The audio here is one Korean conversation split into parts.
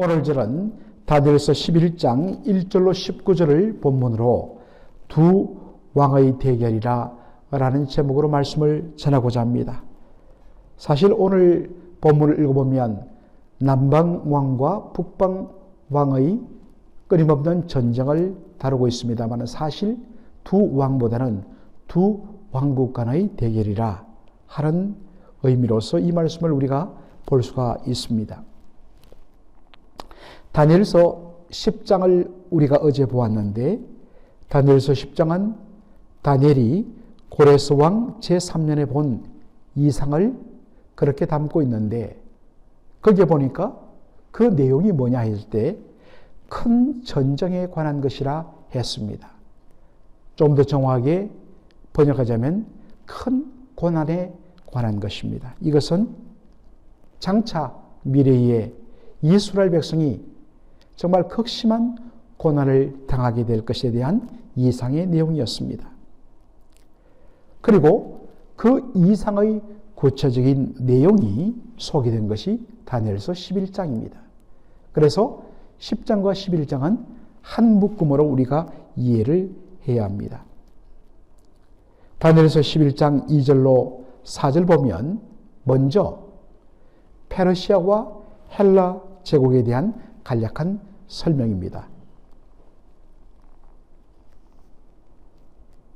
오늘 절은 다니엘서 11장 1절로 19절을 본문으로 두 왕의 대결이라 라는 제목으로 말씀을 전하고자 합니다. 사실 오늘 본문을 읽어보면 남방 왕과 북방 왕의 끊임없는 전쟁을 다루고 있습니다만 사실 두 왕보다는 두 왕국 간의 대결이라 하는 의미로서 이 말씀을 우리가 볼 수가 있습니다. 다니엘서 10장을 우리가 어제 보았는데 다니엘서 10장은 다니엘이 고레스 왕 제3년에 본 이상을 그렇게 담고 있는데 거기에 보니까 그 내용이 뭐냐 했을 때큰 전쟁에 관한 것이라 했습니다. 좀 더 정확하게 번역하자면 큰 고난에 관한 것입니다. 이것은 장차 미래에 이스라엘 백성이 정말 극심한 고난을 당하게 될 것에 대한 이상의 내용이었습니다. 그리고 그 이상의 구체적인 내용이 소개된 것이 다니엘서 11장입니다. 그래서 10장과 11장은 한 묶음으로 우리가 이해를 해야 합니다. 다니엘서 11장 2절로 4절 보면 먼저 페르시아와 헬라 제국에 대한 간략한 설명입니다.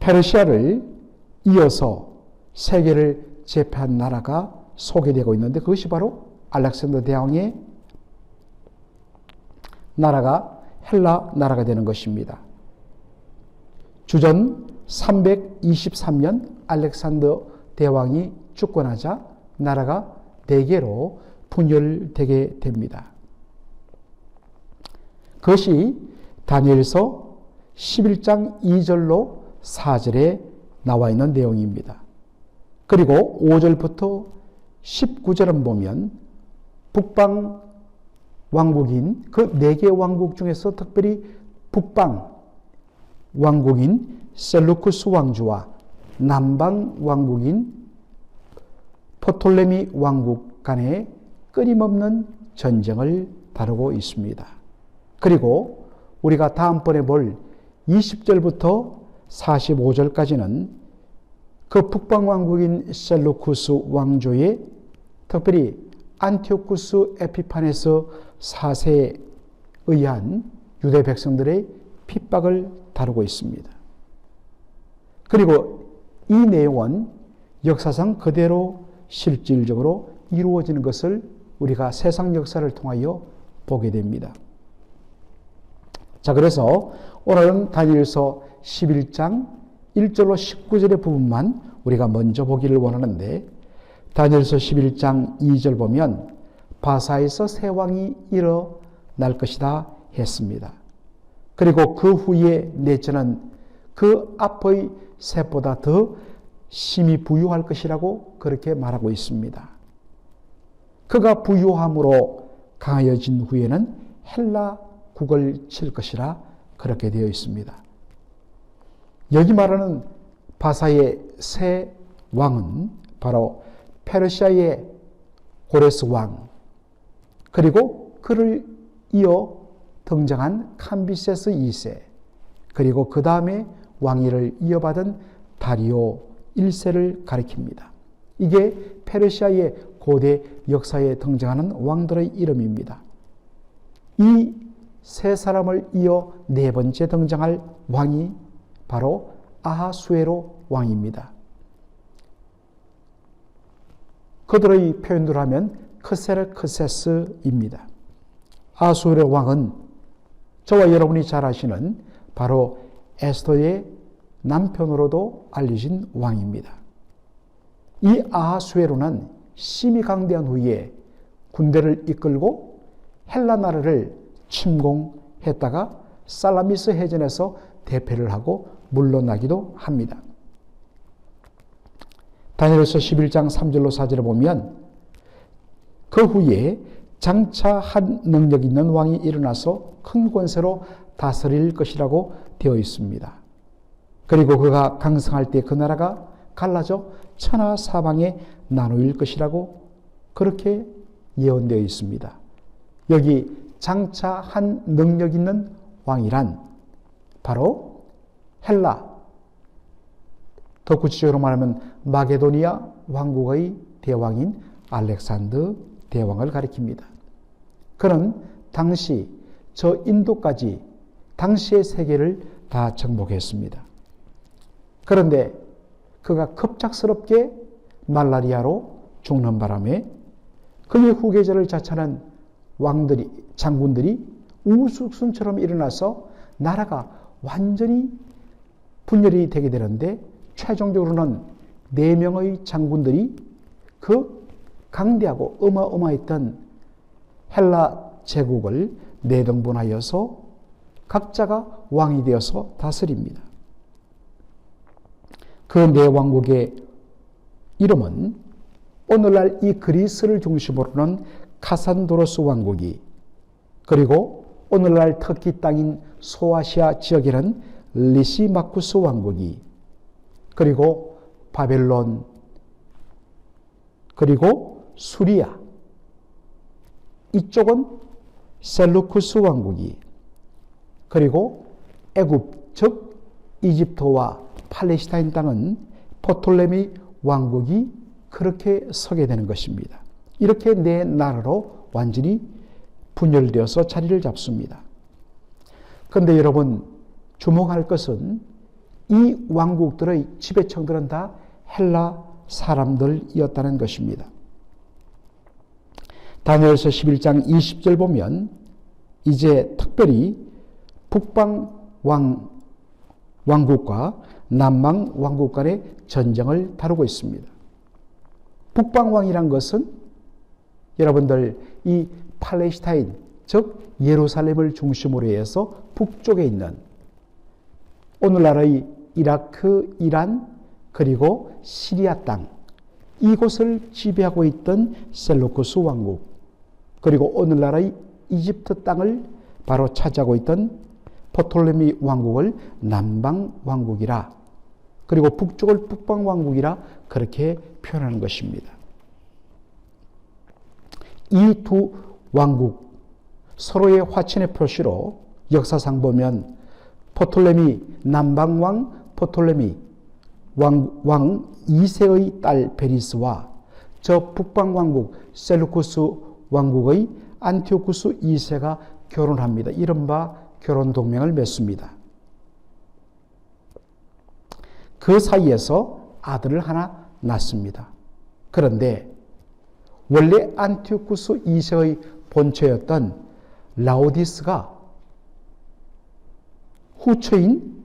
페르시아를 이어서 세계를 제패한 나라가 소개되고 있는데 그것이 바로 알렉산더 대왕의 나라가 헬라 나라가 되는 것입니다. 주전 323년 알렉산더 대왕이 주권하자 나라가 대개로 분열되게 됩니다. 그것이 다니엘서 11장 2절로 4절에 나와 있는 내용입니다. 그리고 5절부터 19절은 보면 북방 왕국인 그 네 개 왕국 중에서 특별히 북방 왕국인 셀루쿠스 왕주와 남방 왕국인 포톨레미 왕국 간의 끊임없는 전쟁을 다루고 있습니다. 그리고 우리가 다음번에 볼 20절부터 45절까지는 그 북방 왕국인 셀루쿠스 왕조의 특별히 안티오쿠스 에피파네스 4세에 의한 유대 백성들의 핍박을 다루고 있습니다. 그리고 이 내용은 역사상 그대로 실질적으로 이루어지는 것을 우리가 세상 역사를 통하여 보게 됩니다. 자, 그래서 오늘은 다니엘서 11장 1절로 19절의 부분만 우리가 먼저 보기를 원하는데 다니엘서 11장 2절 보면 바사에서 새 왕이 일어날 것이다 했습니다. 그리고 그 후에 넷째는 그 앞의 셋보다 더 심히 부유할 것이라고 그렇게 말하고 있습니다. 그가 부유함으로 강하여진 후에는 헬라 국을 칠 것이라 그렇게 되어 있습니다. 여기 말하는 바사의 새 왕은 바로 페르시아의 고레스 왕, 그리고 그를 이어 등장한 캄비세스 2세, 그리고 그 다음에 왕위를 이어받은 다리오 1세를 가리킵니다. 이게 페르시아의 고대 역사에 등장하는 왕들의 이름입니다. 이 세 사람을 이어 네 번째 등장할 왕이 바로 아하수에로 왕입니다. 그들의 표현으로 하면 크세르크세스입니다. 아수르 왕은 저와 여러분이 잘 아시는 바로 에스더의 남편으로도 알려진 왕입니다. 이 아하수에로는 심히 강대한 후에 군대를 이끌고 헬라 나라를 침공했다가 살라미스 해전에서 대패를 하고 물러나기도 합니다. 다니엘서 11장 3절로 4절을 보면 그 후에 장차 한 능력 있는 왕이 일어나서 큰 권세로 다스릴 것이라고 되어 있습니다. 그리고 그가 강성할 때 그 나라가 갈라져 천하 사방에 나누일 것이라고 그렇게 예언되어 있습니다. 여기 장차 한 능력 있는 왕이란 바로 헬라, 더 구체적으로 말하면 마게도니아 왕국의 대왕인 알렉산더 대왕을 가리킵니다. 그는 당시 저 인도까지 당시의 세계를 다 정복했습니다. 그런데 그가 급작스럽게 말라리아로 죽는 바람에 그의 후계자를 자처하는 왕들이 장군들이 우후죽순처럼 일어나서 나라가 완전히 분열이 되게 되는데 최종적으로는 네 명의 장군들이 그 강대하고 어마어마했던 헬라 제국을 내등분하여서 각자가 왕이 되어서 다스립니다. 그 네 왕국의 이름은 오늘날 이 그리스를 중심으로는 카산도로스 왕국이 그리고 오늘날 터키 땅인 소아시아 지역에는 리시마쿠스 왕국이 그리고 바벨론 그리고 수리아 이쪽은 셀루쿠스 왕국이 그리고 애굽 즉 이집트와 팔레스타인 땅은 포톨레미 왕국이 그렇게 서게 되는 것입니다. 이렇게 네 나라로 완전히 분열되어서 자리를 잡습니다. 그런데 여러분 주목할 것은 이 왕국들의 지배층들은 다 헬라 사람들이었다는 것입니다. 다니엘서 11장 20절 보면 이제 특별히 북방 왕 왕국과 남방 왕국 간의 전쟁을 다루고 있습니다. 북방 왕이란 것은 여러분들 이 팔레스타인 즉 예루살렘을 중심으로 해서 북쪽에 있는 오늘날의 이라크, 이란 그리고 시리아 땅 이곳을 지배하고 있던 셀루쿠스 왕국 그리고 오늘날의 이집트 땅을 바로 차지하고 있던 포톨레미 왕국을 남방 왕국이라 그리고 북쪽을 북방 왕국이라 그렇게 표현하는 것입니다. 이 두 왕국 서로의 화친의 표시로 역사상 보면 포톨레미 남방왕 포톨레미 왕, 왕 2세의 딸 베리스와 저 북방왕국 셀루쿠스 왕국의 안티오쿠스 2세가 결혼합니다. 이른바 결혼 동맹을 맺습니다. 그 사이에서 아들을 하나 낳습니다. 그런데 원래 안티오쿠스 2세의 본처였던 라오디스가 후처인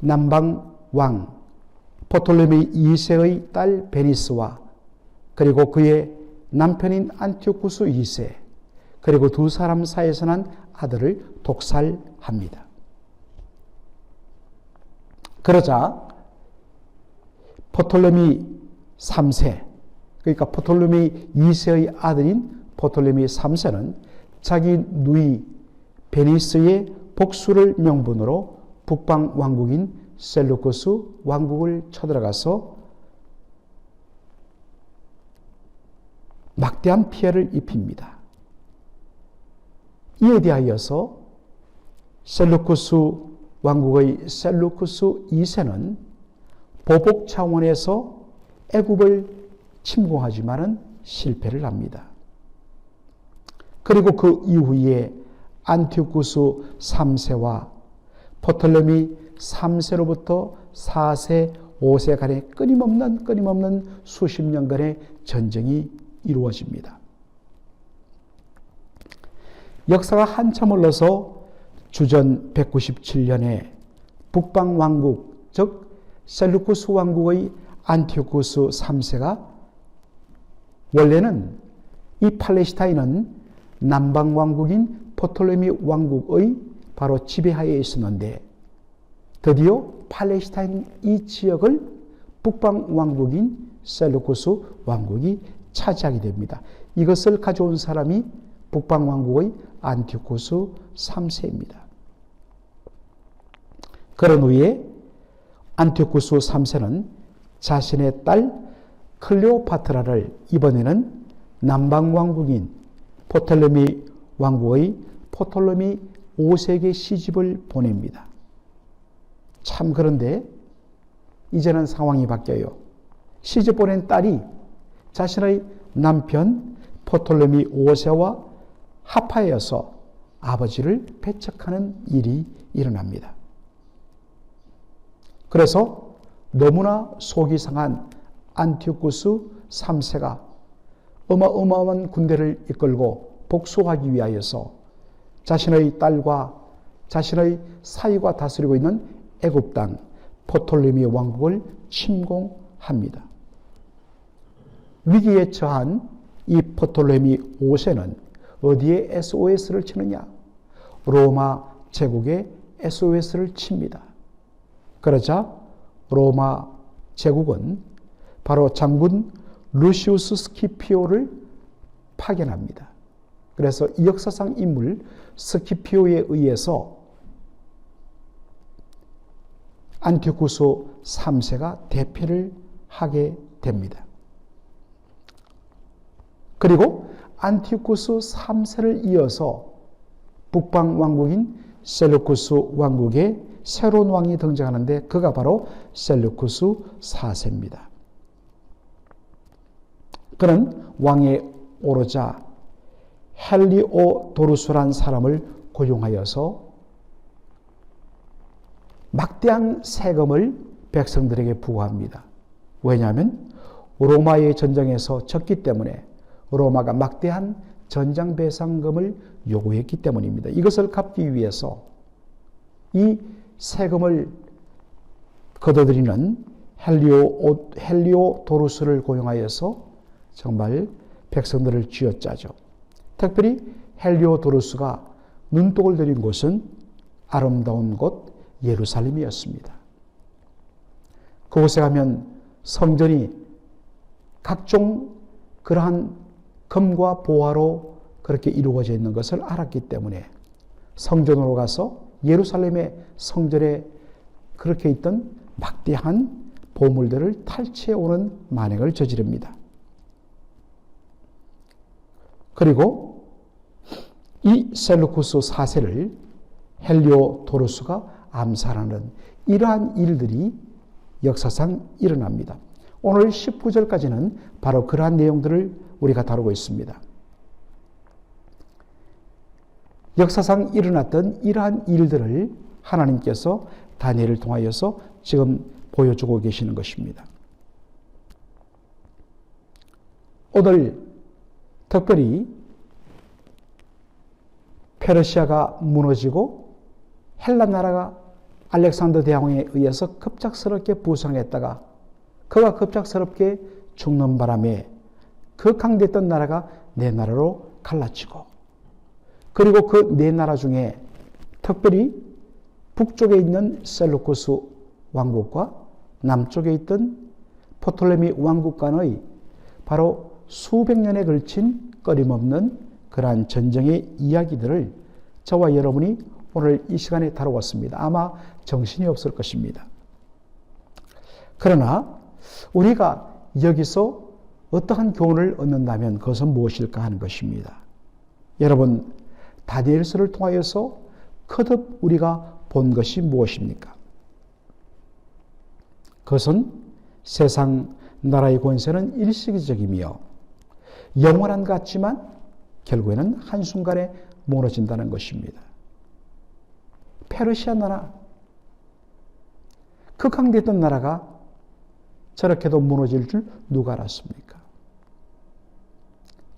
남방 왕 포톨레미 2세의 딸 베니스와 그리고 그의 남편인 안티오쿠스 2세 그리고 두 사람 사이에서 난 아들을 독살합니다. 그러자 포톨레미 3세 그러니까 포톨레미 2세의 아들인 포톨레미 3세는 자기 누이 베니스의 복수를 명분으로 북방 왕국인 셀루코스 왕국을 쳐들어가서 막대한 피해를 입힙니다. 이에 대하여서 셀루쿠스 왕국의 셀루쿠스 2세는 보복 차원에서 애굽을 침공하지만은 실패를 합니다. 그리고 그 이후에 안티오쿠스 3세와 포톨레미 3세로부터 4세, 5세간의 끊임없는 끊임없는 수십 년간의 전쟁이 이루어집니다. 역사가 한참 흘러서 주전 197년에 북방 왕국 즉 셀루쿠스 왕국의 안티오쿠스 3세가 원래는 이 팔레스타인은 남방 왕국인 포톨레미 왕국의 바로 지배하에 있었는데 드디어 팔레스타인 이 지역을 북방 왕국인 셀루쿠스 왕국이 차지하게 됩니다. 이것을 가져온 사람이 북방 왕국의 안티오쿠스 3세입니다. 그런 후에 안티오쿠스 3세는 자신의 딸 클레오파트라를 이번에는 남방 왕국인 포텔레미 왕국의 포톨레미 5세기 시집을 보냅니다. 참 그런데 이제는 상황이 바뀌어요. 시집 보낸 딸이 자신의 남편 포톨레미 5세와 합하여서 아버지를 배척하는 일이 일어납니다. 그래서 너무나 속이 상한 안티오쿠스 3세가 어마어마한 군대를 이끌고 복수하기 위하여서 자신의 딸과 자신의 사위가 다스리고 있는 애굽 땅 포톨레미 왕국을 침공합니다. 위기에 처한 이 포톨레미 5세는 어디에 SOS를 치느냐? 로마 제국에 SOS를 칩니다. 그러자 로마 제국은 바로 장군 루시우스 스키피오를 파견합니다. 그래서 이 역사상 인물 스키피오에 의해서 안티쿠스 3세가 대패를 하게 됩니다. 그리고 안티쿠스 3세를 이어서 북방 왕국인 셀루쿠스 왕국의 새로운 왕이 등장하는데 그가 바로 셀루쿠스 4세입니다. 그는 왕에 오르자 헬리오 도루스란 사람을 고용하여서 막대한 세금을 백성들에게 부과합니다. 왜냐하면 로마의 전쟁에서 졌기 때문에 로마가 막대한 전장 배상금을 요구했기 때문입니다. 이것을 갚기 위해서 이 세금을 걷어들이는 헬리오, 헬리오 도루스를 고용하여서 정말 백성들을 쥐어짜죠. 특별히 헬리오 도루스가 눈독을 들인 곳은 아름다운 곳 예루살렘이었습니다. 그곳에 가면 성전이 각종 그러한 금과 보화로 그렇게 이루어져 있는 것을 알았기 때문에 성전으로 가서 예루살렘의 성전에 그렇게 있던 막대한 보물들을 탈취해 오는 만행을 저지릅니다. 그리고 이 셀루쿠스 4세를 헬리오 도루스가 암살하는 이러한 일들이 역사상 일어납니다. 오늘 19절까지는 바로 그러한 내용들을 우리가 다루고 있습니다. 역사상 일어났던 이러한 일들을 하나님께서 다니엘을 통하여서 지금 보여주고 계시는 것입니다. 오늘 특별히 페르시아가 무너지고 헬라 나라가 알렉산더 대왕에 의해서 급작스럽게 부상했다가 그가 급작스럽게 죽는 바람에 그 강대했던 나라가 내 나라로 갈라치고 그리고 그 네 나라 중에 특별히 북쪽에 있는 셀루코스 왕국과 남쪽에 있던 포톨레미 왕국 간의 바로 수백 년에 걸친 끊임없는 그러한 전쟁의 이야기들을 저와 여러분이 오늘 이 시간에 다루었습니다. 아마 정신이 없을 것입니다. 그러나 우리가 여기서 어떠한 교훈을 얻는다면 그것은 무엇일까 하는 것입니다. 여러분, 다니엘서를 통하여서 거듭 우리가 본 것이 무엇입니까? 그것은 세상 나라의 권세는 일시적이며 영원한 같지만 결국에는 한순간에 무너진다는 것입니다. 페르시아 나라, 그 강대했던 나라가 저렇게도 무너질 줄 누가 알았습니까?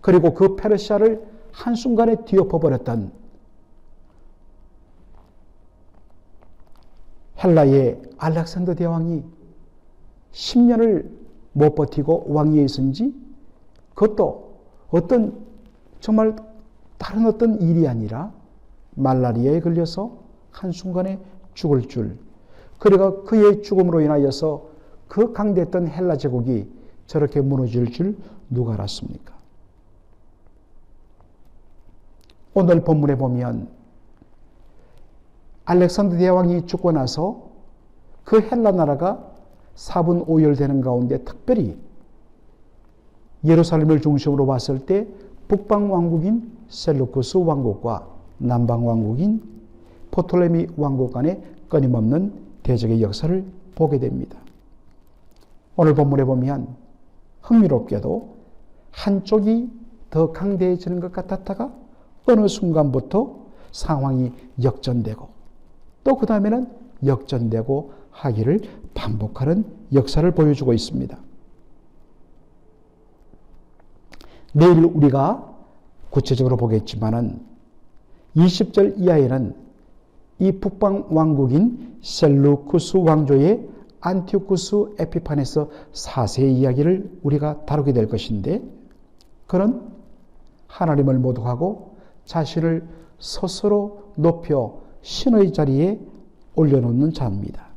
그리고 그 페르시아를 한순간에 뒤엎어버렸던 헬라의 알렉산더 대왕이 10년을 못 버티고 왕위에 있은 지 그것도 어떤 정말 다른 어떤 일이 아니라 말라리아에 걸려서 한순간에 죽을 줄 그리고 그의 죽음으로 인하여서 그 강대했던 헬라 제국이 저렇게 무너질 줄 누가 알았습니까? 오늘 본문에 보면 알렉산더 대왕이 죽고 나서 그 헬라 나라가 4분 5열 되는 가운데 특별히 예루살렘을 중심으로 봤을 때 북방 왕국인 셀루쿠스 왕국과 남방 왕국인 포톨레미 왕국 간의 끊임없는 대적의 역사를 보게 됩니다. 오늘 본문에 보면 흥미롭게도 한쪽이 더 강대해지는 것 같았다가 어느 순간부터 상황이 역전되고 또 그 다음에는 역전되고 하기를 반복하는 역사를 보여주고 있습니다. 내일 우리가 구체적으로 보겠지만은 20절 이하에는 이 북방 왕국인 셀루쿠스 왕조의 안티오쿠스 에피판에서 사세의 이야기를 우리가 다루게 될 것인데 그는 하나님을 모독하고 자신을 스스로 높여 신의 자리에 올려놓는 자입니다.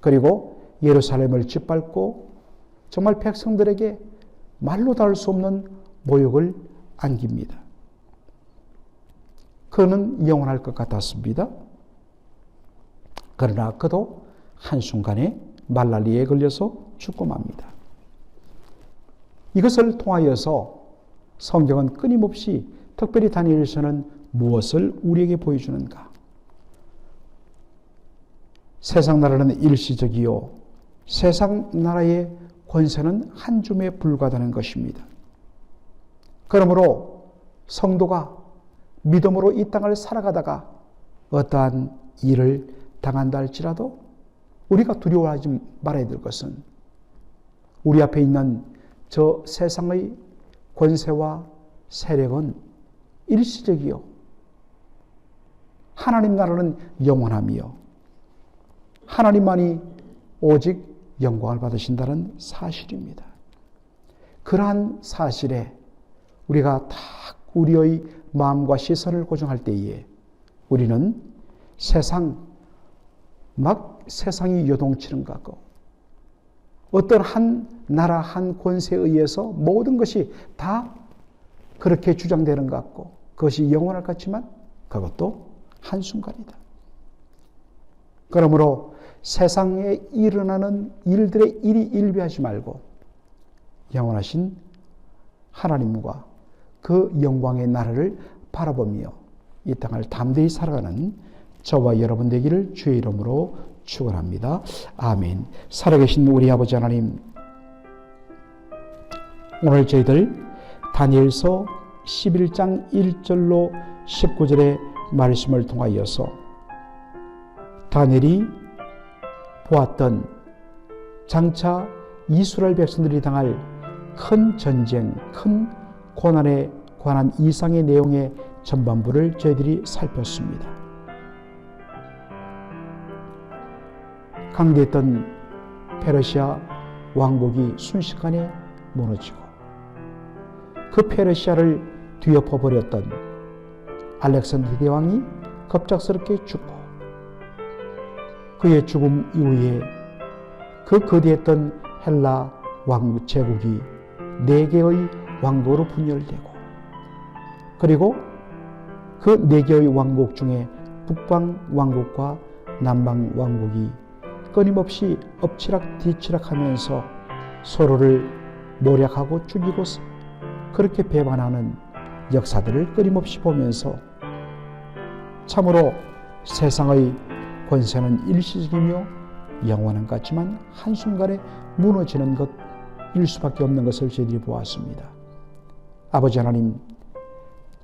그리고 예루살렘을 짓밟고 정말 백성들에게 말로 닿을 수 없는 모욕을 안깁니다. 그는 영원할 것 같았습니다. 그러나 그도 한순간에 말라리에 걸려서 죽고 맙니다. 이것을 통하여서 성경은 끊임없이 특별히 다니엘서는 무엇을 우리에게 보여주는가? 세상 나라는 일시적이요. 세상 나라의 권세는 한 줌에 불과하다는 것입니다. 그러므로 성도가 믿음으로 이 땅을 살아가다가 어떠한 일을 당한다 할지라도 우리가 두려워하지 말아야 될 것은 우리 앞에 있는 저 세상의 권세와 세력은 일시적이요. 하나님 나라는 영원함이요. 하나님만이 오직 영광을 받으신다는 사실입니다. 그러한 사실에 우리가 딱 우리의 마음과 시선을 고정할 때에 우리는 세상, 막 세상이 요동치는 것 같고 어떤 한 나라, 한 권세에 의해서 모든 것이 다 그렇게 주장되는 것 같고 그것이 영원할 것 같지만 그것도 한순간이다. 그러므로 세상에 일어나는 일들의 일이 일비하지 말고 영원하신 하나님과 그 영광의 나라를 바라보며 이 땅을 담대히 살아가는 저와 여러분 되기를 주의 이름으로 축원합니다. 아멘. 살아계신 우리 아버지 하나님, 오늘 저희들 다니엘서 11장 1절로 19절의 말씀을 통하여서 다니엘이 보았던 장차 이스라엘 백성들이 당할 큰 전쟁, 큰 고난에 관한 이상의 내용의 전반부를 저희들이 살폈습니다. 강대했던 페르시아 왕국이 순식간에 무너지고 그 페르시아를 뒤엎어 버렸던 알렉산드 대왕이 급작스럽게 죽고 그의 죽음 이후에 그 거대했던 헬라 왕국 제국이 네 개의 왕국으로 분열되고 그리고 그 네 개의 왕국 중에 북방 왕국과 남방 왕국이 끊임없이 엎치락 뒤치락 하면서 서로를 노력하고 죽이고 그렇게 배반하는 역사들을 끊임없이 보면서 참으로 세상의 권세는 일시적이며 영원한 것 같지만 한순간에 무너지는 것일 수밖에 없는 것을 저희들이 보았습니다. 아버지 하나님,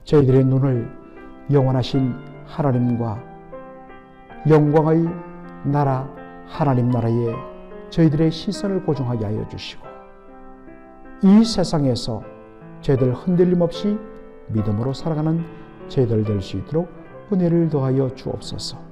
저희들의 눈을 영원하신 하나님과 영광의 나라 하나님 나라에 저희들의 시선을 고정하게 하여 주시고 이 세상에서 저희들 흔들림 없이 믿음으로 살아가는 저희들 될 수 있도록 은혜를 더하여 주옵소서.